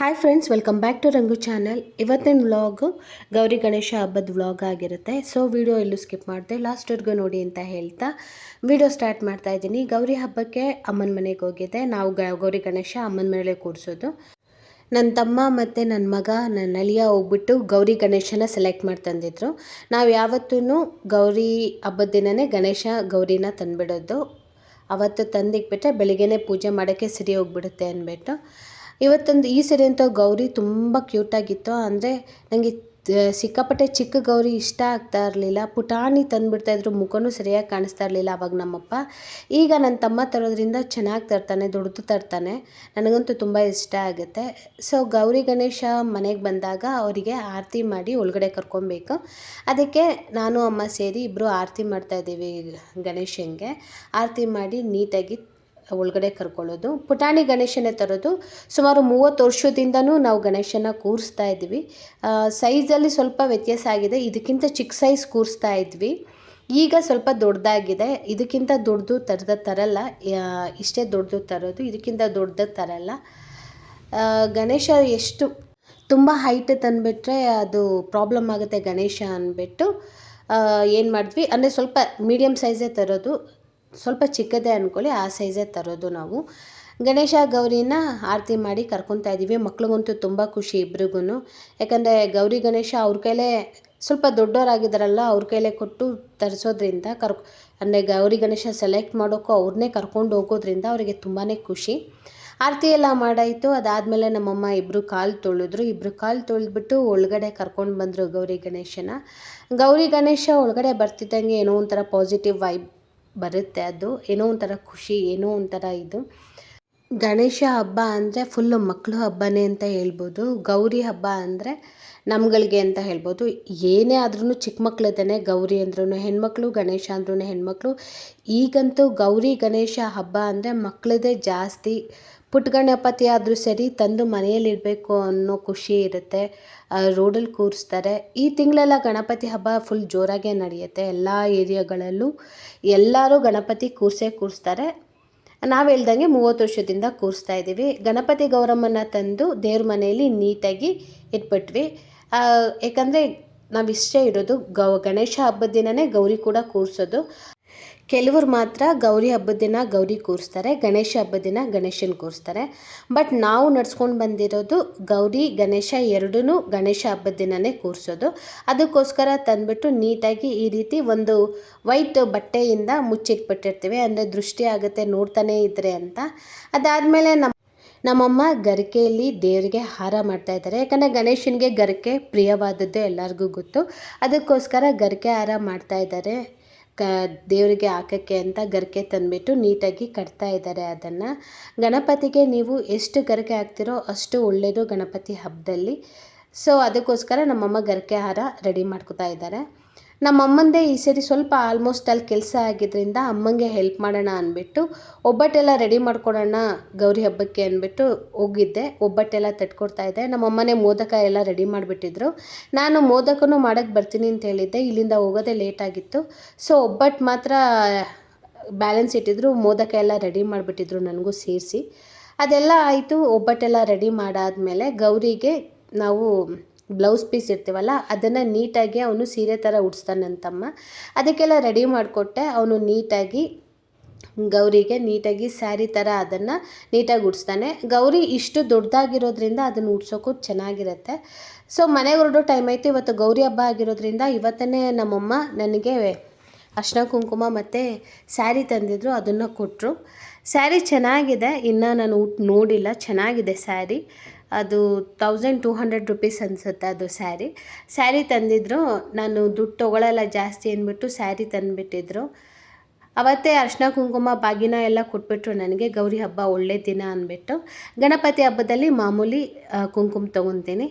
Hi friends welcome back to Rangu channel ಇವತ್ತಿನ vlog Gauri Ganesha ಹಬ್ಬದ vlog ಆಗಿರುತ್ತೆ. ಸೊ ವಿಡಿಯೋ ಎಲ್ಲೂ ಸ್ಕಿಪ್ ಮಾಡಿದೆ. ಲಾಸ್ಟ್ವರೆಗೂ ನೋಡಿ ಅಂತ ಹೇಳ್ತಾ ವಿಡಿಯೋ ಸ್ಟಾರ್ಟ್ ಮಾಡ್ತಾ ಇದ್ದೀನಿ. ಗೌರಿ ಹಬ್ಬಕ್ಕೆ ಅಮ್ಮನ ಮನೆಗೆ ಹೋಗಿದ್ದೆ. ನಾವು ಗೌರಿ ಗಣೇಶ ಅಮ್ಮನ ಮನೇಲೆ ಕೂರಿಸೋದು. ನನ್ನ ತಮ್ಮ ಮತ್ತು ನನ್ನ ಮಗ, ನನ್ನ ಅಳಿಯ ಹೋಗ್ಬಿಟ್ಟು ಗೌರಿ ಗಣೇಶನ ಸೆಲೆಕ್ಟ್ ಮಾಡಿ ತಂದಿದ್ರು. ನಾವು ಯಾವತ್ತೂ ಗೌರಿ ಹಬ್ಬದ ದಿನವೇ ಗಣೇಶ ಗೌರಿನ ತಂದುಬಿಡೋದು. ಅವತ್ತು ತಂದಿಕ್ಬಿಟ್ರೆ ಬೆಳಿಗ್ಗೆನೇ ಪೂಜೆ ಮಾಡೋಕ್ಕೆ ಸರಿ ಹೋಗ್ಬಿಡುತ್ತೆ ಅಂದ್ಬಿಟ್ಟು. ಇವತ್ತೊಂದು ಈ ಸರಿ ಅಂತೂ ಗೌರಿ ತುಂಬ ಕ್ಯೂಟಾಗಿತ್ತು ಅಂದರೆ ನನಗೆ ಸಿಕ್ಕಾಪಟ್ಟೆ ಚಿಕ್ಕ ಗೌರಿ ಇಷ್ಟ ಆಗ್ತಾ ಇರಲಿಲ್ಲ. ಪುಟಾಣಿ ತಂದುಬಿಡ್ತಾಯಿದ್ರು ಮುಖನೂ ಸರಿಯಾಗಿ ಕಾಣಿಸ್ತಾ ಇರಲಿಲ್ಲ ಅವಾಗ ನಮ್ಮಪ್ಪ. ಈಗ ನನ್ನ ತಮ್ಮ ತರೋದ್ರಿಂದ ಚೆನ್ನಾಗಿ ತರ್ತಾನೆ, ದುಡ್ದು ತರ್ತಾನೆ. ನನಗಂತೂ ತುಂಬ ಇಷ್ಟ ಆಗುತ್ತೆ. ಸೊ ಗೌರಿ ಗಣೇಶ ಮನೆಗೆ ಬಂದಾಗ ಅವರಿಗೆ ಆರತಿ ಮಾಡಿ ಒಳಗಡೆ ಕರ್ಕೊಬೇಕು. ಅದಕ್ಕೆ ನಾನು, ಅಮ್ಮ ಸೇರಿ ಇಬ್ಬರು ಆರತಿ ಮಾಡ್ತಾಯಿದ್ದೀವಿ ಗಣೇಶನಿಗೆ ಆರತಿ ಮಾಡಿ ನೀಟಾಗಿ ಒಳಗಡೆ ಕರ್ಕೊಳ್ಳೋದು. ಪುಟಾಣಿ ಗಣೇಶನೇ ತರೋದು ಸುಮಾರು ಮೂವತ್ತು ವರ್ಷದಿಂದನೂ ನಾವು ಗಣೇಶನ ಕೂರಿಸ್ತಾ ಇದ್ವಿ. ಸೈಜಲ್ಲಿ ಸ್ವಲ್ಪ ವ್ಯತ್ಯಾಸ ಆಗಿದೆ. ಇದಕ್ಕಿಂತ ಚಿಕ್ಕ ಸೈಜ್ ಕೂರಿಸ್ತಾ ಇದ್ವಿ. ಈಗ ಸ್ವಲ್ಪ ದೊಡ್ಡದಾಗಿದೆ. ಇದಕ್ಕಿಂತ ದೊಡ್ಡದು ತರದ ತರಲ್ಲ. ಇಷ್ಟೇ ದೊಡ್ಡದು ತರೋದು. ಇದಕ್ಕಿಂತ ದೊಡ್ಡದು ತರಲ್ಲ. ಗಣೇಶ ಎಷ್ಟು ತುಂಬ ಹೈಟ್ ತಂದುಬಿಟ್ರೆ ಅದು ಪ್ರಾಬ್ಲಮ್ ಆಗುತ್ತೆ ಗಣೇಶ ಅಂದ್ಬಿಟ್ಟು. ಏನು ಮಾಡಿದ್ವಿ? ಅಂದರೆ ಸ್ವಲ್ಪ ಮೀಡಿಯಮ್ ಸೈಜೇ ತರೋದು. ಸ್ವಲ್ಪ ಚಿಕ್ಕದೇ ಅಂದ್ಕೊಳ್ಳಿ ಆ ಸೈಜೇ ತರೋದು ನಾವು. ಗಣೇಶ ಗೌರಿನ ಆರತಿ ಮಾಡಿ ಕರ್ಕೊತಾ ಇದ್ದೀವಿ ಮಕ್ಳಿಗಂತೂ ತುಂಬ ಖುಷಿ ಇಬ್ರಿಗೂ ಯಾಕಂದರೆ ಗೌರಿ ಗಣೇಶ ಅವ್ರ ಕೈಲೇ ಸ್ವಲ್ಪ ದೊಡ್ಡವರಾಗಿದ್ದಾರಲ್ಲ ಅವ್ರ ಕೈಲೇ ಕೊಟ್ಟು ತರಿಸೋದ್ರಿಂದ ಕರ್, ಅಂದರೆ ಗೌರಿ ಗಣೇಶ ಸೆಲೆಕ್ಟ್ ಮಾಡೋಕ್ಕೂ ಅವ್ರನ್ನೇ ಕರ್ಕೊಂಡು ಹೋಗೋದ್ರಿಂದ ಅವರಿಗೆ ತುಂಬಾ ಖುಷಿ. ಆರತಿ ಎಲ್ಲ ಮಾಡಾಯಿತು. ಅದಾದಮೇಲೆ ನಮ್ಮಮ್ಮ ಇಬ್ಬರು ಕಾಲು ತೊಳೆದ್ರು ಇಬ್ಬರು ಕಾಲು ತೊಳೆದ್ಬಿಟ್ಟು ಒಳಗಡೆ ಕರ್ಕೊಂಡು ಬಂದರು ಗೌರಿ ಗಣೇಶನ. ಗೌರಿ ಗಣೇಶ ಒಳಗಡೆ ಬರ್ತಿದ್ದಂಗೆ ಏನೋ ಒಂಥರ ಪಾಸಿಟಿವ್ ವೈಬ್ ಬರುತ್ತೆ. ಅದು ಏನೋ ಒಂಥರ ಖುಷಿ, ಏನೋ ಒಂಥರ ಇದು. ಗಣೇಶ ಹಬ್ಬ ಅಂದರೆ ಫುಲ್ಲು ಮಕ್ಕಳು ಹಬ್ಬನೇ ಅಂತ ಹೇಳ್ಬೋದು. ಗೌರಿ ಹಬ್ಬ ಅಂದರೆ ನಮ್ಗಳಿಗೆ ಅಂತ ಹೇಳ್ಬೋದು. ಏನೇ ಆದ್ರೂ ಚಿಕ್ಕ ಮಕ್ಳದೇ ಗೌರಿ ಅಂದ್ರೂ ಹೆಣ್ಮಕ್ಳು, ಗಣೇಶ ಅಂದ್ರೂ ಹೆಣ್ಮಕ್ಳು. ಈಗಂತೂ ಗೌರಿ, ಗಣೇಶ ಹಬ್ಬ ಅಂದರೆ ಮಕ್ಕಳದೇ ಜಾಸ್ತಿ. ಪುಟ್ಟ ಗಣಪತಿ ಆದರೂ ಸರಿ ತಂದು ಮನೆಯಲ್ಲಿಡಬೇಕು ಅನ್ನೋ ಖುಷಿ ಇರುತ್ತೆ. ರೋಡಲ್ಲಿ ಕೂರಿಸ್ತಾರೆ. ಈ ತಿಂಗಳೆಲ್ಲ ಗಣಪತಿ ಹಬ್ಬ ಫುಲ್ ಜೋರಾಗೇ ನಡೆಯುತ್ತೆ ಎಲ್ಲ ಏರಿಯಾಗಳಲ್ಲೂ. ಎಲ್ಲರೂ ಗಣಪತಿ ಕೂರಿಸೇ ಕೂರಿಸ್ತಾರೆ. ನಾವು ಹೇಳ್ದಂಗೆ ಮೂವತ್ತು ವರ್ಷದಿಂದ ಕೂರಿಸ್ತಾ ಇದ್ದೀವಿ ಗಣಪತಿ ಗೌರಮ್ಮನ ತಂದು ದೇವ್ರ ಮನೆಯಲ್ಲಿ ನೀಟಾಗಿ ಇಟ್ಬಿಟ್ವಿ. ಯಾಕಂದರೆ ನಾವು ಇಷ್ಟೇ ಇರೋದು ಗೌ, ಗಣೇಶ ಹಬ್ಬದ ದಿನನೇ ಗೌರಿ ಕೂಡ ಕೂರಿಸೋದು. ಕೆಲವರು ಮಾತ್ರ ಗೌರಿ ಹಬ್ಬದ ದಿನ ಗೌರಿ ಕೂರಿಸ್ತಾರೆ, ಗಣೇಶ ಹಬ್ಬದ ದಿನ ಗಣೇಶನ ಕೂರಿಸ್ತಾರೆ. ಬಟ್ ನಾವು ನಡ್ಸ್ಕೊಂಡು ಬಂದಿರೋದು ಗೌರಿ, ಗಣೇಶ ಎರಡೂ ಗಣೇಶ ಹಬ್ಬದ ದಿನವೇ ಕೂರಿಸೋದು. ಅದಕ್ಕೋಸ್ಕರ ತಂದುಬಿಟ್ಟು ನೀಟಾಗಿ ಈ ರೀತಿ ಒಂದು ವೈಟ್ ಬಟ್ಟೆಯಿಂದ ಮುಚ್ಚಿಟ್ಬಿಟ್ಟಿರ್ತೀವಿ. ಅಂದರೆ ದೃಷ್ಟಿ ಆಗುತ್ತೆ ನೋಡ್ತಾನೇ ಇದ್ರೆ ಅಂತ. ಅದಾದಮೇಲೆ ನಮ್ಮ ನಮ್ಮಮ್ಮ ಗರಿಕೆಯಲ್ಲಿ ದೇವರಿಗೆ ಹಾರ ಮಾಡ್ತಾ ಇದ್ದಾರೆ. ಯಾಕಂದರೆ ಗಣೇಶನಿಗೆ ಗರಿಕೆ ಪ್ರಿಯವಾದದ್ದು ಎಲ್ಲರಿಗೂ ಗೊತ್ತು. ಅದಕ್ಕೋಸ್ಕರ ಗರಿಕೆ ಹಾರ ಮಾಡ್ತಾ ಇದ್ದಾರೆ. ಕ, ದೇವರಿಗೆ ಹಾಕೋಕ್ಕೆ ಅಂತ ಗರಿಕೆ ತಂದುಬಿಟ್ಟು ನೀಟಾಗಿ ಕಟ್ತಾ ಇದ್ದಾರೆ ಅದನ್ನು. ಗಣಪತಿಗೆ ನೀವು ಎಷ್ಟು ಗರಿಕೆ ಹಾಕ್ತಿರೋ ಅಷ್ಟು ಒಳ್ಳೆಯದು ಗಣಪತಿ ಹಬ್ಬದಲ್ಲಿ. ಸೊ, ಅದಕ್ಕೋಸ್ಕರ ನಮ್ಮಮ್ಮ ಗರಿಕೆ ಹಾರ ರೆಡಿ ಮಾಡ್ಕೋತಾ ಇದ್ದಾರೆ. ನಮ್ಮಮ್ಮಂದೇ ಈ ಸರಿ ಸ್ವಲ್ಪ ಆಲ್ಮೋಸ್ಟ್ ಅಲ್ಲಿ ಕೆಲಸ ಆಗಿದ್ದರಿಂದ ಅಮ್ಮಂಗೆ ಹೆಲ್ಪ್ ಮಾಡೋಣ ಅಂದ್ಬಿಟ್ಟು ಒಬ್ಬಟ್ಟೆಲ್ಲ ರೆಡಿ ಮಾಡ್ಕೊಡೋಣ ಗೌರಿ ಹಬ್ಬಕ್ಕೆ ಅಂದ್ಬಿಟ್ಟು ಹೋಗಿದ್ದೆ. ಒಬ್ಬಟ್ಟೆಲ್ಲ ತಟ್ಕೊಡ್ತಾ ಇದ್ದೆ. ನಮ್ಮಮ್ಮನೇ ಮೋದಕ ಎಲ್ಲ ರೆಡಿ ಮಾಡಿಬಿಟ್ಟಿದ್ರು. ನಾನು ಮೋದಕನೂ ಮಾಡೋಕ್ಕೆ ಬರ್ತೀನಿ ಅಂತ ಹೇಳಿದ್ದೆ. ಇಲ್ಲಿಂದ ಹೋಗೋದೇ ಲೇಟ್ ಆಗಿತ್ತು. ಸೊ ಒಬ್ಬಟ್ಟು ಮಾತ್ರ ಬ್ಯಾಲೆನ್ಸ್ ಇಟ್ಟಿದ್ರು. ಮೋದಕ ಎಲ್ಲ ರೆಡಿ ಮಾಡಿಬಿಟ್ಟಿದ್ರು ನನಗೂ ಸೇರಿಸಿ. ಅದೆಲ್ಲ ಆಯಿತು. ಒಬ್ಬಟ್ಟೆಲ್ಲ ರೆಡಿ ಮಾಡಾದಮೇಲೆ ಗೌರಿಗೆ ನಾವು ಬ್ಲೌಸ್ ಪೀಸ್ ಇರ್ತೀವಲ್ಲ, ಅದನ್ನು ನೀಟಾಗಿ ಅವನು ಸೀರೆ ಥರ ಉಡ್ಸ್ತಾನೆ ತಮ್ಮ ಅದಕ್ಕೆಲ್ಲ ರೆಡಿ ಮಾಡಿಕೊಟ್ಟೆ, ಅವನು ನೀಟಾಗಿ, ಗೌರಿಗೆ ನೀಟಾಗಿ ಸ್ಯಾರಿ ಥರ ಅದನ್ನು ನೀಟಾಗಿ ಉಡಿಸ್ತಾನೆ. ಗೌರಿ ಇಷ್ಟು ದೊಡ್ಡದಾಗಿರೋದ್ರಿಂದ ಅದನ್ನು ಉಡ್ಸೋಕ್ಕೂ ಚೆನ್ನಾಗಿರುತ್ತೆ. ಸೊ ಮನೆಗೆ ಹೊರಡೋ ಟೈಮ್ ಆಯಿತು, ಇವತ್ತು ಗೌರಿ ಹಬ್ಬ ಆಗಿರೋದ್ರಿಂದ ಇವತ್ತನೇ ನಮ್ಮಮ್ಮ ನನಗೆ ಅರ್ಶಿನ ಕುಂಕುಮ ಮತ್ತು ಸ್ಯಾರಿ ತಂದಿದ್ರು, ಅದನ್ನು ಕೊಟ್ಟರು ಸ್ಯಾರಿ ಚೆನ್ನಾಗಿದೆ, ಇನ್ನು ನಾನು ಉಟ್ ನೋಡಿಲ್ಲ, ಚೆನ್ನಾಗಿದೆ ಸ್ಯಾರಿ ಅದು ತೌಸಂಡ್ ಟೂ ಹಂಡ್ರೆಡ್ ರುಪೀಸ್ ಅನಿಸುತ್ತೆ ಅದು ಸ್ಯಾರಿ. ಸ್ಯಾರಿ ತಂದಿದ್ರು, ನಾನು ದುಡ್ಡು ತೊಗೊಳಲ್ಲ ಜಾಸ್ತಿ ಅಂದ್ಬಿಟ್ಟು ಸ್ಯಾರಿ ತಂದುಬಿಟ್ಟಿದ್ರು. ಅವತ್ತೇ ಅರ್ಶಿನ ಕುಂಕುಮ, ಬಾಗಿನ ಎಲ್ಲ ಕೊಟ್ಬಿಟ್ರು ನನಗೆ, ಗೌರಿ ಹಬ್ಬ ಒಳ್ಳೆ ದಿನ ಅಂದ್ಬಿಟ್ಟು. ಗಣಪತಿ ಹಬ್ಬದಲ್ಲಿ ಮಾಮೂಲಿ ಕುಂಕುಮ ತೊಗೊತೀನಿ.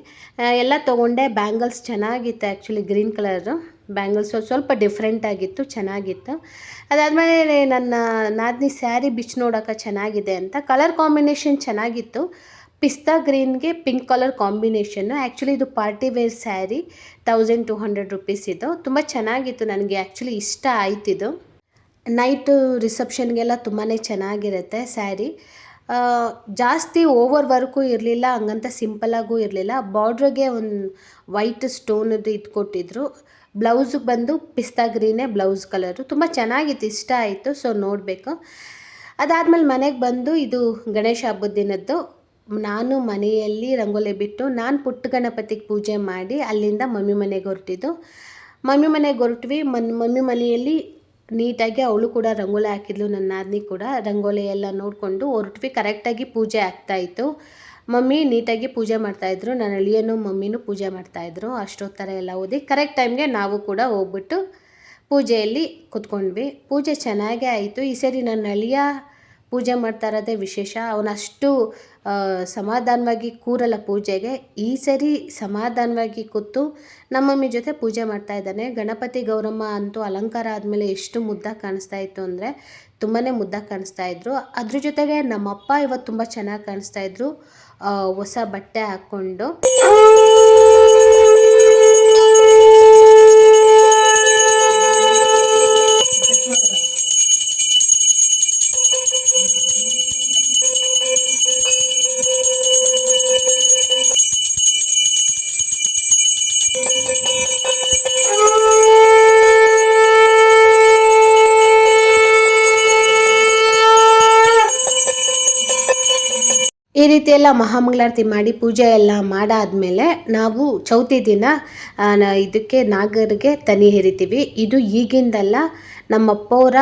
ಎಲ್ಲ ತೊಗೊಂಡೆ, ಬ್ಯಾಂಗಲ್ಸ್ ಚೆನ್ನಾಗಿತ್ತು ಆ್ಯಕ್ಚುಲಿ ಗ್ರೀನ್ ಕಲರು. ಬ್ಯಾಂಗಲ್ಸ್ ಸ್ವಲ್ಪ ಡಿಫ್ರೆಂಟ್ ಆಗಿತ್ತು, ಚೆನ್ನಾಗಿತ್ತು. ಅದಾದಮೇಲೆ ನನ್ನ ನಾದಿನಿ ಸ್ಯಾರಿ ಬಿಚ್ಚಿ ನೋಡೋಕೆ ಚೆನ್ನಾಗಿದೆ ಅಂತ ಕಲರ್ ಕಾಂಬಿನೇಷನ್ ಚೆನ್ನಾಗಿತ್ತು. ಪಿಸ್ತಾ ಗ್ರೀನ್ಗೆ ಪಿಂಕ್ ಕಲರ್ ಕಾಂಬಿನೇಷನ್ನು ಆ್ಯಕ್ಚುಲಿ ಇದು party wear sari thousand two hundred rupees ಇದು. ತುಂಬ ಚೆನ್ನಾಗಿತ್ತು ನನಗೆ ಆ್ಯಕ್ಚುಲಿ ಇಷ್ಟ ಆಯ್ತಿದು ನೈಟು ರಿಸೆಪ್ಷನ್ಗೆಲ್ಲ ತುಂಬಾ ಚೆನ್ನಾಗಿರುತ್ತೆ ಸ್ಯಾರಿ. ಜಾಸ್ತಿ ಓವರ್ ವರ್ಕು ಇರಲಿಲ್ಲ, ಹಂಗಂತ ಸಿಂಪಲಾಗೂ ಇರಲಿಲ್ಲ. ಬಾರ್ಡ್ರಿಗೆ ಒಂದು ವೈಟ್ ಸ್ಟೋನದ್ದು ಇದು ಕೊಟ್ಟಿದ್ರು ಬ್ಲೌಸಿಗೆ ಬಂದು ಪಿಸ್ತಾ ಗ್ರೀನೇ ಬ್ಲೌಸ್ ಕಲರು. ತುಂಬ ಚೆನ್ನಾಗಿತ್ತು, ಇಷ್ಟ ಆಯಿತು, ಸೊ ನೋಡಬೇಕು. ಅದಾದಮೇಲೆ ಮನೆಗೆ ಬಂದು ಇದು ಗಣೇಶ ಹಬ್ಬದ ದಿನದ್ದು. ನಾನು ಮನೆಯಲ್ಲಿ ರಂಗೋಲಿ ಬಿಟ್ಟು ನಾನು ಪುಟ್ಟ ಗಣಪತಿಗೆ ಪೂಜೆ ಮಾಡಿ ಅಲ್ಲಿಂದ ಮಮ್ಮಿ ಮನೆಗೆ ಹೊರಟಿದ್ದು. ಮಮ್ಮಿ ಮನೆಗೆ ಹೊರಟ್ವಿ. ಮನ್, ಮಮ್ಮಿ ಮನೆಯಲ್ಲಿ ನೀಟಾಗಿ ಅವಳು ಕೂಡ ರಂಗೋಲಿ ಹಾಕಿದ್ಲು ನನ್ನ ನಾದಿನಿ ಕೂಡ. ರಂಗೋಲಿ ಎಲ್ಲ ನೋಡಿಕೊಂಡು ಹೊರಟ್ವಿ. ಕರೆಕ್ಟಾಗಿ ಪೂಜೆ ಆಗ್ತಾಯಿತ್ತು ಮಮ್ಮಿ ನೀಟಾಗಿ ಪೂಜೆ ಮಾಡ್ತಾಯಿದ್ರು ನನ್ನ ಅಳಿಯನು ಮಮ್ಮಿನೂ ಪೂಜೆ ಮಾಡ್ತಾಯಿದ್ರು ಅಷ್ಟೊತ್ತರ ಎಲ್ಲ ಓದಿ ಕರೆಕ್ಟ್ ಟೈಮ್ಗೆ ನಾವು ಕೂಡ ಹೋಗ್ಬಿಟ್ಟು ಪೂಜೆಯಲ್ಲಿ ಕುತ್ಕೊಂಡ್ವಿ. ಪೂಜೆ ಚೆನ್ನಾಗೇ ಆಯಿತು. ಈ ಸರಿ ನನ್ನ ಅಳಿಯ ಪೂಜೆ ಮಾಡ್ತಾ ಇರೋದೇ ವಿಶೇಷ. ಅವನಷ್ಟು ಸಮಾಧಾನವಾಗಿ ಕೂರಲ್ಲ ಪೂಜೆಗೆ. ಈ ಸರಿ ಸಮಾಧಾನವಾಗಿ ಕೂತು ನಮ್ಮಮ್ಮಿ ಜೊತೆ ಪೂಜೆ ಮಾಡ್ತಾ ಇದ್ದಾನೆ. ಗಣಪತಿ ಗೌರಮ್ಮ ಅಂತೂ ಅಲಂಕಾರ ಆದಮೇಲೆ ಎಷ್ಟು ಮುದ್ದ ಕಾಣಿಸ್ತಾ ಇತ್ತು ಅಂದರೆ ತುಂಬಾ ಮುದ್ದಾಗಿ ಕಾಣಿಸ್ತಾ ಇದ್ರು. ಅದ್ರ ಜೊತೆಗೆ ನಮ್ಮಪ್ಪ ಇವತ್ತು ತುಂಬ ಚೆನ್ನಾಗಿ ಕಾಣಿಸ್ತಾ ಇದ್ರು. ಹೊಸ ಬಟ್ಟೆ ಹಾಕ್ಕೊಂಡು ರೀತಿ ಎಲ್ಲ ಮಹಾಮಂಗಳಾರತಿ ಮಾಡಿ ಪೂಜೆ ಎಲ್ಲ ಮಾಡಾದ್ಮೇಲೆ ನಾವು ಚೌತಿ ದಿನ ಇದಕ್ಕೆ ನಾಗರಿಗೆ ತನಿ ಹೇರಿತೀವಿ. ಇದು ಈಗಿಂದಲ್ಲ ನಮ್ಮಪ್ಪವರ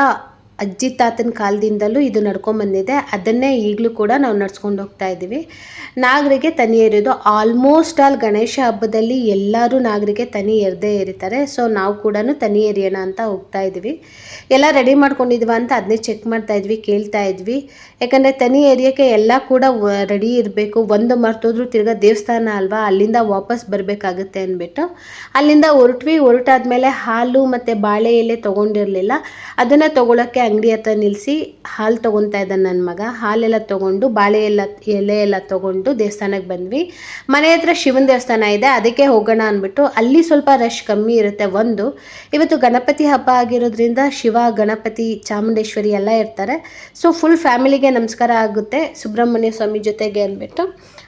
ಅಜ್ಜಿ ತಾತನ ಕಾಲದಿಂದಲೂ ಇದು ನಡ್ಕೊಂಬಂದಿದೆ ಅದನ್ನೇ ಈಗಲೂ ಕೂಡ ನಾವು ನಡ್ಸ್ಕೊಂಡು ಹೋಗ್ತಾ ಇದ್ದೀವಿ. ನಾಗರಿಗೆ ತನಿ ಎರೆಯೋದು ಆಲ್ಮೋಸ್ಟ್ ಆಲ್ ಗಣೇಶ ಹಬ್ಬದಲ್ಲಿ ಎಲ್ಲರೂ ನಾಗರಿಗೆ ತನಿ ಎರೆದೇ ಎರಿತಾರೆ ಸೊ ನಾವು ಕೂಡ ತನಿ ಎರಿಯೋಣ ಅಂತ ಹೋಗ್ತಾ ಇದ್ದೀವಿ. ಎಲ್ಲ ರೆಡಿ ಮಾಡ್ಕೊಂಡಿದ್ವ ಅಂತ ಅದನ್ನೇ ಚೆಕ್ ಮಾಡ್ತಾ ಇದ್ವಿ, ಕೇಳ್ತಾ ಇದ್ವಿ. ಯಾಕಂದರೆ ತನಿ ಎರಿಯೋಕ್ಕೆ ಎಲ್ಲ ಕೂಡ ರೆಡಿ ಇರಬೇಕು. ಒಂದು ಮರ್ತೋದ್ರು ತಿರ್ಗಾ ದೇವಸ್ಥಾನ ಅಲ್ವಾ, ಅಲ್ಲಿಂದ ವಾಪಸ್ ಬರಬೇಕಾಗುತ್ತೆ ಅಂದ್ಬಿಟ್ಟು. ಅಲ್ಲಿಂದ ಹೊರಟ್ವಿ, ಹೊರಟಾದ್ಮೇಲೆ ಹಾಲು ಮತ್ತು ಬಾಳೆ ಎಲೆ ತೊಗೊಂಡಿರಲಿಲ್ಲ. ಅದನ್ನು ತೊಗೊಳಕ್ಕೆ ಅಂಗಡಿ ಹತ್ರ ನಿಲ್ಲಿಸಿ ಹಾಲು ತೊಗೊತಾ ಇದ್ದಾನೆ ನನ್ನ ಮಗ. ಹಾಲೆಲ್ಲ ತೊಗೊಂಡು, ಬಾಳೆ ಎಲ್ಲ, ಎಲೆ ಎಲ್ಲ ತೊಗೊಂಡು ದೇವಸ್ಥಾನಕ್ಕೆ ಬಂದ್ವಿ. ಮನೆ ಹತ್ರ ಶಿವನ ದೇವಸ್ಥಾನ ಇದೆ, ಅದಕ್ಕೆ ಹೋಗೋಣ ಅಂದ್ಬಿಟ್ಟು ಅಲ್ಲಿ ಸ್ವಲ್ಪ ರಶ್ ಕಮ್ಮಿ ಇರುತ್ತೆ ಒಂದು. ಇವತ್ತು ಗಣಪತಿ ಹಬ್ಬ ಆಗಿರೋದ್ರಿಂದ ಶಿವ, ಗಣಪತಿ, ಚಾಮುಂಡೇಶ್ವರಿ ಎಲ್ಲ ಇರ್ತಾರೆ. ಸೊ ಫುಲ್ ಫ್ಯಾಮಿಲಿಗೆ ನಮಸ್ಕಾರ ಆಗುತ್ತೆ ಸುಬ್ರಹ್ಮಣ್ಯ ಸ್ವಾಮಿ ಜೊತೆಗೆ ಅಂದ್ಬಿಟ್ಟು.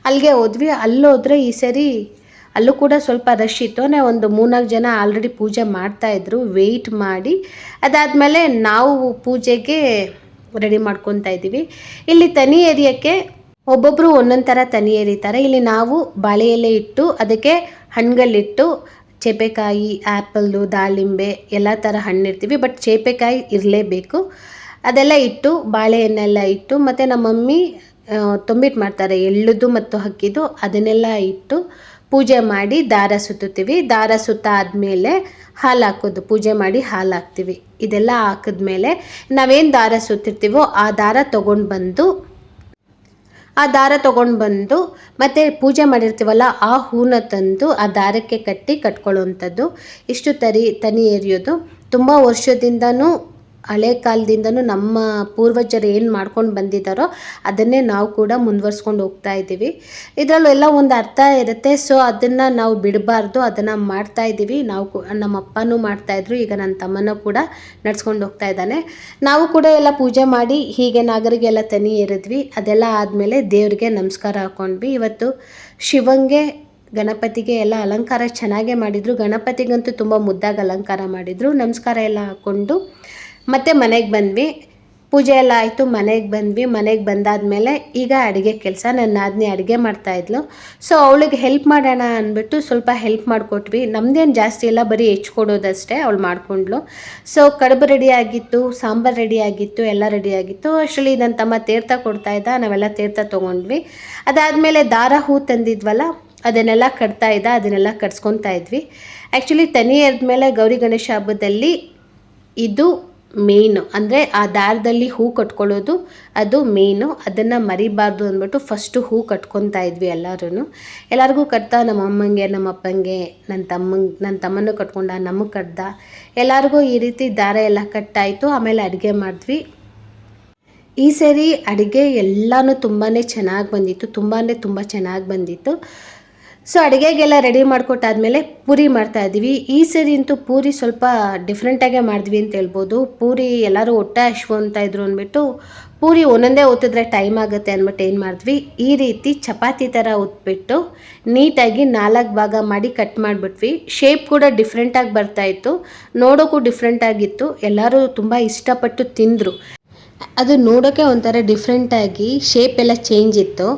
ಅಲ್ಲಿಗೆ ಹೋದ್ವಿ. ಅಲ್ಲೋದ್ರೆ ಈ ಸರಿ ಅಲ್ಲೂ ಕೂಡ ಸ್ವಲ್ಪ ರಶ್ ಇತ್ತು. ಅಂದರೆ ಒಂದು ಮೂರ್ನಾಲ್ಕು ಜನ ಆಲ್ರೆಡಿ ಪೂಜೆ ಮಾಡ್ತಾಯಿದ್ರು ವೆಯ್ಟ್ ಮಾಡಿ. ಅದಾದಮೇಲೆ ನಾವು ಪೂಜೆಗೆ ರೆಡಿ ಮಾಡ್ಕೊತಾ ಇದ್ದೀವಿ. ಇಲ್ಲಿ ತನಿ ಏರಿಯಕ್ಕೆ ಒಬ್ಬೊಬ್ಬರು ಒಂದೊಂದು ಥರ ತನಿ ಎರಿತಾರೆ ಇಲ್ಲಿ ನಾವು ಬಾಳೆ ಇಟ್ಟು, ಅದಕ್ಕೆ ಹಣ್ಣುಗಳಿಟ್ಟು, ಚೇಪೆಕಾಯಿ ಆ್ಯಪಲ್ಲು ದಾಳಿಂಬೆ, ಎಲ್ಲ ಥರ ಹಣ್ಣಿರ್ತೀವಿ ಬಟ್ ಚೇಪೆಕಾಯಿ ಇರಲೇಬೇಕು. ಅದೆಲ್ಲ ಇಟ್ಟು, ಬಾಳೆಹಣ್ಣೆಲ್ಲ ಇಟ್ಟು, ಮತ್ತು ನಮ್ಮ ಮಮ್ಮಿ ತುಂಬಿಟ್ಟು ಮಾಡ್ತಾರೆ. ಎಳ್ಳುದು ಮತ್ತು ಹಕ್ಕಿದು ಅದನ್ನೆಲ್ಲ ಇಟ್ಟು ಪೂಜೆ ಮಾಡಿ ದಾರ ಸುತ್ತುತ್ತೀವಿ. ದಾರ ಸುತ್ತ ಆದಮೇಲೆ ಹಾಲು ಹಾಕೋದು. ಪೂಜೆ ಮಾಡಿ ಹಾಲು ಹಾಕ್ತೀವಿ. ಇದೆಲ್ಲ ಹಾಕಿದ್ಮೇಲೆ ನಾವೇನು ದಾರ ಸುತ್ತಿರ್ತೀವೋ ಆ ದಾರ ತೊಗೊಂಡು ಬಂದು, ಆ ದಾರ ತೊಗೊಂಡು ಬಂದು ಮತ್ತು ಪೂಜೆ ಮಾಡಿರ್ತೀವಲ್ಲ ಆ ಹೂನ ತಂದು ಆ ದಾರಕ್ಕೆ ಕಟ್ಟಿ ಕಟ್ಕೊಳ್ಳೋವಂಥದ್ದು. ಇಷ್ಟು ತರಿ ತನಿ ಎರಿಯೋದು. ತುಂಬ ವರ್ಷದಿಂದನೂ ಹಳೆ ಕಾಲದಿಂದನೂ ನಮ್ಮ ಪೂರ್ವಜರು ಏನು ಮಾಡ್ಕೊಂಡು ಬಂದಿದ್ದಾರೋ ಅದನ್ನೇ ನಾವು ಕೂಡ ಮುಂದುವರ್ಸ್ಕೊಂಡು ಹೋಗ್ತಾ ಇದ್ದೀವಿ. ಇದರಲ್ಲೂ ಎಲ್ಲ ಒಂದು ಅರ್ಥ ಇರುತ್ತೆ. ಸೊ ಅದನ್ನು ನಾವು ಬಿಡಬಾರ್ದು. ಅದನ್ನು ಮಾಡ್ತಾ ಇದ್ದೀವಿ. ನಾವು ನಮ್ಮ ಅಪ್ಪನೂ ಮಾಡ್ತಾಯಿದ್ರು ಈಗ ನನ್ನ ತಮ್ಮನೂ ಕೂಡ ನಡ್ಸ್ಕೊಂಡು ಹೋಗ್ತಾ ಇದ್ದಾನೆ. ನಾವು ಕೂಡ ಎಲ್ಲ ಪೂಜೆ ಮಾಡಿ ಹೀಗೆ ನಾಗರಿಗೆಲ್ಲ ತನಿ ಎರಿದ್ವಿ ಅದೆಲ್ಲ ಆದಮೇಲೆ ದೇವರಿಗೆ ನಮಸ್ಕಾರ ಹಾಕ್ಕೊಂಡ್ವಿ ಇವತ್ತು ಶಿವಂಗೆ, ಗಣಪತಿಗೆ ಎಲ್ಲ ಅಲಂಕಾರ ಚೆನ್ನಾಗೇ ಮಾಡಿದರು. ಗಣಪತಿಗಂತೂ ತುಂಬ ಮುದ್ದಾಗಿ ಅಲಂಕಾರ ಮಾಡಿದರು. ನಮಸ್ಕಾರ ಎಲ್ಲ ಹಾಕ್ಕೊಂಡು ಮತ್ತೆ ಮನೆಗೆ ಬಂದ್ವಿ. ಪೂಜೆ ಎಲ್ಲ ಆಯಿತು, ಮನೆಗೆ ಬಂದ್ವಿ. ಮನೆಗೆ ಬಂದಾದಮೇಲೆ ಈಗ ಅಡುಗೆ ಕೆಲಸ. ನನ್ನ ನಾದಿನಿ ಅಡುಗೆ ಮಾಡ್ತಾಯಿದ್ಲು ಸೊ ಅವಳಿಗೆ ಹೆಲ್ಪ್ ಮಾಡೋಣ ಅಂದ್ಬಿಟ್ಟು ಸ್ವಲ್ಪ ಹೆಲ್ಪ್ ಮಾಡಿಕೊಟ್ವಿ. ನಮ್ದೇನು ಜಾಸ್ತಿ ಇಲ್ಲ, ಬರೀ ಹೆಚ್ಕೊಡೋದಷ್ಟೇ ಅವಳು ಮಾಡ್ಕೊಂಡ್ಳು. ಸೊ ಕಡುಬು ರೆಡಿ ಆಗಿತ್ತು, ಸಾಂಬಾರು ರೆಡಿ ಆಗಿತ್ತು, ಎಲ್ಲ ರೆಡಿ ಆಗಿತ್ತು. ಅಷ್ಟರಲ್ಲಿ ನನ್ನ ತಮ್ಮ ತೀರ್ಥ ಕೊಡ್ತಾ ಇದ್ದ, ನಾವೆಲ್ಲ ತೀರ್ಥ ತೊಗೊಂಡ್ವಿ. ಅದಾದಮೇಲೆ ದಾರ ಹೂ ತಂದಿದ್ವಲ್ಲ, ಅದನ್ನೆಲ್ಲ ಕಟ್ತಾ ಇದ್ದ, ಅದನ್ನೆಲ್ಲ ಕಟ್ಸ್ಕೊತಾ ಇದ್ವಿ. ಆ್ಯಕ್ಚುಲಿ ತನಿ ಮೇಲೆ ಗೌರಿ ಗಣೇಶ ಹಬ್ಬದಲ್ಲಿ ಇದು ಮೇಯ್ನು ಅಂದರೆ ಆ ದಾರದಲ್ಲಿ ಹೂ ಕಟ್ಕೊಳ್ಳೋದು, ಅದು ಮೇಯ್ನು ಅದನ್ನು ಮರಿಬಾರ್ದು ಅಂದ್ಬಿಟ್ಟು ಫಸ್ಟು ಹೂ ಕಟ್ಕೊತಾ ಇದ್ವಿ ಎಲ್ಲರೂ ಎಲ್ಲರಿಗೂ ಕಟ್ತಾ, ನಮ್ಮ ಅಮ್ಮಂಗೆ, ನಮ್ಮ ಅಪ್ಪಂಗೆ ನನ್ನ ತಮ್ಮಂಗೆ ನನ್ನ ತಮ್ಮನೂ ಕಟ್ಕೊಂಡ, ನಮಗೆ ಕಟ್ದ. ಎಲ್ಲರಿಗೂ ಈ ರೀತಿ ದಾರ ಎಲ್ಲ ಕಟ್ಟಾಯಿತು, ಆಮೇಲೆ ಅಡುಗೆ ಮಾಡಿದ್ವಿ. ಈ ಸರಿ ಅಡುಗೆ ಎಲ್ಲನೂ ತುಂಬಾ ಚೆನ್ನಾಗಿ ಬಂದಿತ್ತು ತುಂಬಾ ತುಂಬ ಚೆನ್ನಾಗಿ ಬಂದಿತ್ತು. ಸೊ ಅಡುಗೆಗೆಲ್ಲ ರೆಡಿ ಮಾಡಿಕೊಟ್ಟಾದ್ಮೇಲೆ ಪೂರಿ ಮಾಡ್ತಾ ಇದ್ವಿ ಈ ಸರಿ ಅಂತೂ ಪೂರಿ ಸ್ವಲ್ಪ ಡಿಫ್ರೆಂಟಾಗೇ ಮಾಡಿದ್ವಿ ಅಂತ ಹೇಳ್ಬೋದು. ಪೂರಿ ಎಲ್ಲರೂ ಹೊಟ್ಟೆ ಹಶ್ವು ಅಂತ ಇದ್ರು ಅಂದ್ಬಿಟ್ಟು ಪೂರಿ ಒಂದೊಂದೇ ಒತ್ತಿದ್ರೆ ಟೈಮ್ ಆಗುತ್ತೆ ಅಂದ್ಬಿಟ್ಟು ಏನು ಮಾಡಿದ್ವಿ? ಈ ರೀತಿ ಚಪಾತಿ ಥರ ಉತ್ಬಿಟ್ಟು ನೀಟಾಗಿ ನಾಲ್ಕು ಭಾಗ ಮಾಡಿ ಕಟ್ ಮಾಡಿಬಿಟ್ವಿ. ಶೇಪ್ ಕೂಡ ಡಿಫ್ರೆಂಟಾಗಿ ಬರ್ತಾಯಿತ್ತು ನೋಡೋಕ್ಕೂ ಡಿಫ್ರೆಂಟಾಗಿತ್ತು ಎಲ್ಲರೂ ತುಂಬ ಇಷ್ಟಪಟ್ಟು ತಿಂದರು. ಅದು ನೋಡೋಕ್ಕೆ ಒಂಥರ ಡಿಫ್ರೆಂಟಾಗಿ ಶೇಪ್ ಎಲ್ಲ ಚೇಂಜ್ ಇತ್ತು.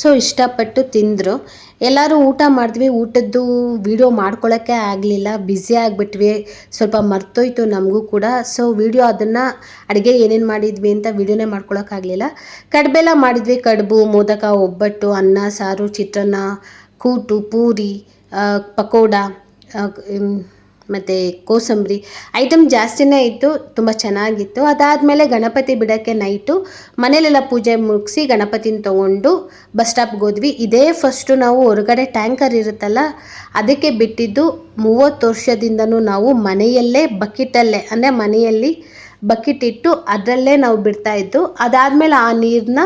ಸೊ ಇಷ್ಟಪಟ್ಟು ತಿಂದರು. ಎಲ್ಲರೂ ಊಟ ಮಾಡಿದ್ವಿ. ಊಟದ್ದು ವಿಡಿಯೋ ಮಾಡ್ಕೊಳ್ಳೋಕ್ಕೆ ಆಗಲಿಲ್ಲ. ಬ್ಯುಸಿ ಆಗಿಬಿಟ್ವಿ. ಸ್ವಲ್ಪ ಮರ್ತೋಯ್ತು ನಮಗೂ ಕೂಡ. ಸೊ ವಿಡಿಯೋ ಅದನ್ನು ಅಡುಗೆ ಏನೇನು ಮಾಡಿದ್ವಿ ಅಂತ ವೀಡಿಯೋನೇ ಮಾಡ್ಕೊಳಕ್ಕಾಗಲಿಲ್ಲ ಕಡುಬೆಲ್ಲ ಮಾಡಿದ್ವಿ. ಕಡುಬು, ಮೋದಕ, ಒಬ್ಬಟ್ಟು, ಅನ್ನ, ಸಾರು, ಚಿತ್ರಾನ್ನ, ಕೂಟು, ಪೂರಿ ಪಕೋಡ ಮತ್ತು ಕೋಸಂಬರಿ ಐಟಮ್ ಜಾಸ್ತಿನೇ ಇತ್ತು, ತುಂಬ ಚೆನ್ನಾಗಿತ್ತು. ಅದಾದಮೇಲೆ ಗಣಪತಿ ಬಿಡೋಕ್ಕೆ ನೈಟು ಮನೇಲೆಲ್ಲ ಪೂಜೆ ಮುಗಿಸಿ ಗಣಪತಿನ ತೊಗೊಂಡು ಬಸ್ ಸ್ಟಾಪ್ಗೆ ಹೋದ್ವಿ. ಇದೇ ಫಸ್ಟು ನಾವು ಹೊರಗಡೆ ಟ್ಯಾಂಕರ್ ಇರುತ್ತಲ್ಲ, ಅದಕ್ಕೆ ಬಿಟ್ಟಿದ್ದು ಮೂವತ್ತು ವರ್ಷದಿಂದನೂ ನಾವು ಮನೆಯಲ್ಲೇ ಬಕೆಟಲ್ಲೇ, ಅಂದರೆ ಮನೆಯಲ್ಲಿ ಬಕೆಟ್ ಇಟ್ಟು ಅದರಲ್ಲೇ ನಾವು ಬಿಡ್ತಾ ಇದ್ದು, ಅದಾದಮೇಲೆ ಆ ನೀರನ್ನ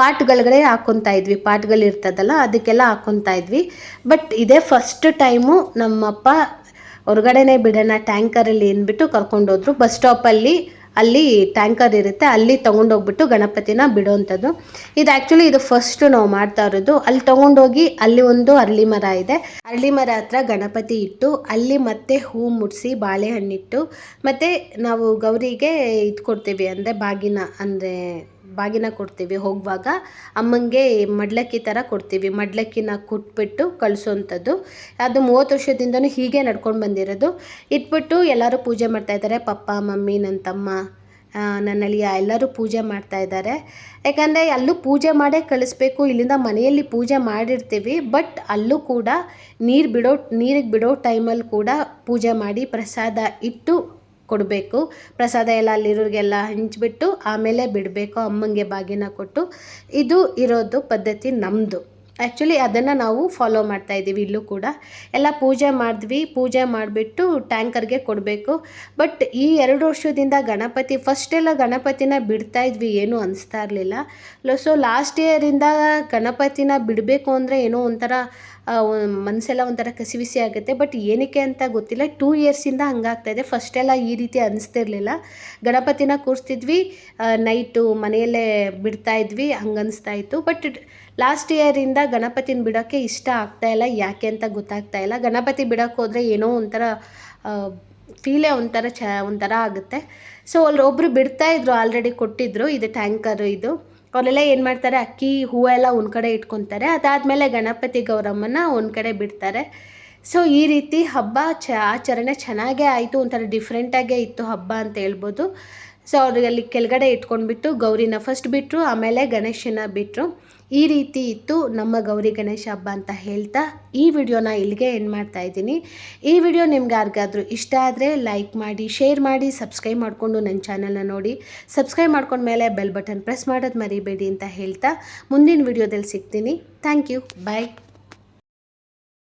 ಪಾಟ್ಗಳಗಡೆ ಹಾಕ್ಕೊತಾ ಇದ್ವಿ. ಪಾಟ್ಗಳು ಇರ್ತದಲ್ಲ ಅದಕ್ಕೆಲ್ಲ ಹಾಕ್ಕೊತಾ ಇದ್ವಿ. ಬಟ್ ಇದೇ ಫಸ್ಟ್ ಟೈಮು ನಮ್ಮಪ್ಪ ಹೊರಗಡೆನೇ ಬಿಡೋಣ ಟ್ಯಾಂಕರಲ್ಲಿ ಅಂದ್ಬಿಟ್ಟು ಕರ್ಕೊಂಡೋದ್ರು ಬಸ್ ಸ್ಟಾಪಲ್ಲಿ ಅಲ್ಲಿ ಟ್ಯಾಂಕರ್ ಇರುತ್ತೆ. ಅಲ್ಲಿ ತೊಗೊಂಡೋಗ್ಬಿಟ್ಟು ಗಣಪತಿನ ಬಿಡೋವಂಥದ್ದು ಇದು ಆ್ಯಕ್ಚುಲಿ ಇದು ಫಸ್ಟ್ ನಾವು ಮಾಡ್ತಾ ಇರೋದು. ಅಲ್ಲಿ ತೊಗೊಂಡೋಗಿ ಅಲ್ಲಿ ಒಂದು ಅರಳಿ ಮರ ಇದೆ. ಅರಳಿ ಮರ ಹತ್ರ ಗಣಪತಿ ಇಟ್ಟು, ಅಲ್ಲಿ ಮತ್ತೆ ಹೂ ಮುಡಿಸಿ, ಬಾಳೆಹಣ್ಣಿಟ್ಟು, ಮತ್ತು ನಾವು ಗೌರಿಗೆ ಇದು ಕೊಡ್ತೀವಿ ಅಂದರೆ ಬಾಗಿನ ಅಂದರೆ ಬಾಗಿನ ಕೊಡ್ತೀವಿ. ಹೋಗುವಾಗ ಅಮ್ಮಂಗೆ ಮಡ್ಲಕ್ಕಿ ಥರ ಕೊಡ್ತೀವಿ. ಮಡ್ಲಕ್ಕಿನ ಕೊಟ್ಬಿಟ್ಟು ಕಳಿಸೋವಂಥದ್ದು ಅದು ಮೂವತ್ತು ವರ್ಷದಿಂದನೂ ಹೀಗೆ ನಡ್ಕೊಂಡು ಬಂದಿರೋದು. ಇಟ್ಬಿಟ್ಟು ಎಲ್ಲರೂ ಪೂಜೆ ಮಾಡ್ತಾ ಇದ್ದಾರೆ. ಪಪ್ಪ, ಮಮ್ಮಿ ನನ್ನ ತಮ್ಮ ನನ್ನ ಅಳಿಯ ಎಲ್ಲರೂ ಪೂಜೆ ಮಾಡ್ತಾ ಇದ್ದಾರೆ. ಯಾಕಂದರೆ ಅಲ್ಲೂ ಪೂಜೆ ಮಾಡೇ ಕಳಿಸ್ಬೇಕು. ಇಲ್ಲಿಂದ ಮನೆಯಲ್ಲಿ ಪೂಜೆ ಮಾಡಿರ್ತೀವಿ. ಬಟ್ ಅಲ್ಲೂ ಕೂಡ ನೀರು ಬಿಡೋ, ನೀರಿಗೆ ಬಿಡೋ ಟೈಮಲ್ಲಿ ಕೂಡ ಪೂಜೆ ಮಾಡಿ ಪ್ರಸಾದ ಇಟ್ಟು ಕೊಡಬೇಕು. ಪ್ರಸಾದ ಎಲ್ಲ ಅಲ್ಲಿರೋರಿಗೆಲ್ಲ ಹಂಚಿಬಿಟ್ಟು ಆಮೇಲೆ ಬಿಡಬೇಕು, ಅಮ್ಮಂಗೆ ಬಾಗಿನ ಕೊಟ್ಟು. ಇದು ಇರೋದು ಪದ್ಧತಿ ನಮ್ಮದು ಆ್ಯಕ್ಚುಲಿ ಅದನ್ನು ನಾವು ಫಾಲೋ ಮಾಡ್ತಾ ಇದ್ದೀವಿ ಇಲ್ಲೂ ಕೂಡ. ಎಲ್ಲ ಪೂಜೆ ಮಾಡಿದ್ವಿ, ಪೂಜೆ ಮಾಡಿಬಿಟ್ಟು ಟ್ಯಾಂಕರ್ಗೆ ಕೊಡಬೇಕು. ಬಟ್ ಈ ಎರಡು ವರ್ಷದಿಂದ ಗಣಪತಿ ಫಸ್ಟೆಲ್ಲ ಗಣಪತಿನ ಬಿಡ್ತಾ ಇದ್ವಿ, ಏನೂ ಅನಿಸ್ತಾ ಇರಲಿಲ್ಲ. ಸೊ ಲಾಸ್ಟ್ ಇಯರಿಂದ ಗಣಪತಿನ ಬಿಡಬೇಕು ಅಂದರೆ ಏನೋ ಒಂಥರ ಮನಸ್ಸೆಲ್ಲ ಒಂಥರ ಕಸಿವಿಸಿ ಆಗುತ್ತೆ. ಬಟ್ ಏನಕ್ಕೆ ಅಂತ ಗೊತ್ತಿಲ್ಲ. ಟೂ ಇಯರ್ಸಿಂದ ಹಂಗಾಗ್ತಾ ಇದೆ. ಫಸ್ಟೆಲ್ಲ ಈ ರೀತಿ ಅನಿಸ್ತಿರ್ಲಿಲ್ಲ ಗಣಪತಿನ ಕೂರಿಸ್ತಿದ್ವಿ. ನೈಟು ಮನೆಯಲ್ಲೇ ಬಿಡ್ತಾ ಇದ್ವಿ. ಹಂಗೆ ಇತ್ತು. ಬಟ್ ಲಾಸ್ಟ್ ಇಯರಿಂದ ಗಣಪತಿನ ಬಿಡೋಕ್ಕೆ ಇಷ್ಟ ಆಗ್ತಾ ಇಲ್ಲ. ಯಾಕೆ ಅಂತ ಗೊತ್ತಾಗ್ತಾ ಇಲ್ಲ. ಗಣಪತಿ ಬಿಡೋಕ್ಕೆ ಹೋದರೆ ಏನೋ ಒಂಥರ ಫೀಲೇ ಒಂಥರ ಚ, ಒಂಥರ ಆಗುತ್ತೆ. ಸೊ ಅಲ್ಲಿ ಒಬ್ಬರು ಬಿಡ್ತಾ ಇದ್ರು. ಆಲ್ರೆಡಿ ಕೊಟ್ಟಿದ್ರು. ಇದು ಟ್ಯಾಂಕರ್ ಇದು. ಅವರೆಲ್ಲ ಏನು ಮಾಡ್ತಾರೆ, ಅಕ್ಕಿ ಹೂವೆಲ್ಲ ಒಂದು ಕಡೆ ಇಟ್ಕೊತಾರೆ. ಅದಾದಮೇಲೆ ಗಣಪತಿ ಗೌರಮ್ಮನ ಒಂದು ಕಡೆ ಬಿಡ್ತಾರೆ. ಸೊ ಈ ರೀತಿ ಹಬ್ಬ ಚ ಆಚರಣೆ ಚೆನ್ನಾಗೇ ಆಯಿತು ಒಂಥರ ಡಿಫ್ರೆಂಟಾಗೇ ಇತ್ತು ಹಬ್ಬ ಅಂತ ಹೇಳ್ಬೋದು. ಸೊ ಅವ್ರಿಗೆ ಅಲ್ಲಿ ಕೆಳಗಡೆ ಇಟ್ಕೊಂಡ್ಬಿಟ್ಟು ಗೌರಿನ ಫಸ್ಟ್ ಬಿಟ್ಟರು ಆಮೇಲೆ ಗಣೇಶನ ಬಿಟ್ಟರು ಈ ರೀತಿ ಇತ್ತು ನಮ್ಮ ಗೌರಿ ಗಣೇಶ ಹಬ್ಬ ಅಂತ ಹೇಳ್ತಾ ಈ ವಿಡಿಯೋನ ಇಲ್ಲಿಗೆ ಎಂಡ್ ಮಾಡ್ತಾ ಇದ್ದೀನಿ. ಈ ವಿಡಿಯೋ ನಿಮ್ಗೆ ಯಾರಿಗಾದರೂ ಇಷ್ಟ ಆದರೆ ಲೈಕ್ ಮಾಡಿ ಶೇರ್ ಮಾಡಿ ಸಬ್ಸ್ಕ್ರೈಬ್ ಮಾಡಿಕೊಂಡು ನನ್ನ ಚಾನಲ್ನ ನೋಡಿ. ಸಬ್ಸ್ಕ್ರೈಬ್ ಮಾಡ್ಕೊಂಡ್ಮೇಲೆ ಬೆಲ್ ಬಟನ್ ಪ್ರೆಸ್ ಮಾಡೋದು ಮರಿಬೇಡಿ ಅಂತ ಹೇಳ್ತಾ ಮುಂದಿನ ವಿಡಿಯೋದಲ್ಲಿ ಸಿಗ್ತೀನಿ. Thank you bye